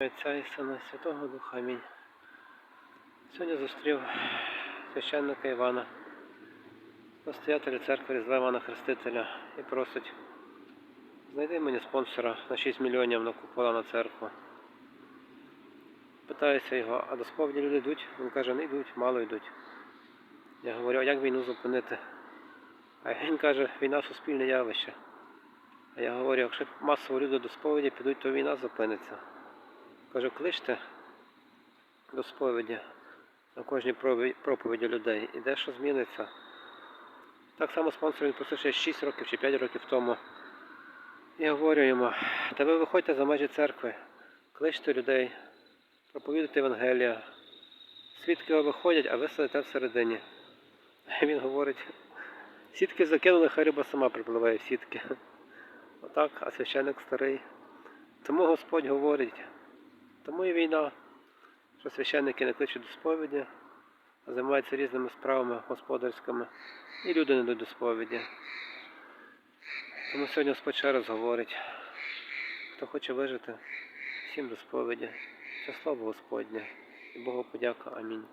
Отця і Сина Святого Духа. Амінь. Сьогодні зустрів священника Івана, настоятеля церкви Різдва Івана Хрестителя і просить, знайди мені спонсора на 6 мільйонів на купола на церкву. Питаюся його, а до сповіді люди йдуть? Він каже, не йдуть, мало йдуть. Я говорю, а як війну зупинити? А він каже, війна суспільне явище. А я говорю, якщо масово люди до сповіді підуть, то війна зупиниться. Кажу, кличте до сповіді на кожній проповіді людей. І де що зміниться. Так само спонсор він просив ще 6 років чи 5 років тому. Я говорю йому, та ви виходьте за межі церкви, кличте людей, проповідуйте Євангелія. Свідки виходять, а ви сидите всередині. І він говорить, сітки закинули, хай риба сама припливає в сітки. Отак, а священик старий. Тому Господь говорить, тому і війна, що священники не кличуть до сповіді, а займаються різними справами господарськими, і люди не йдуть до сповіді. Тому сьогодні ще раз говорить, хто хоче вижити, всім до сповіді. Це слово Господнє. І Богу подяка. Амінь.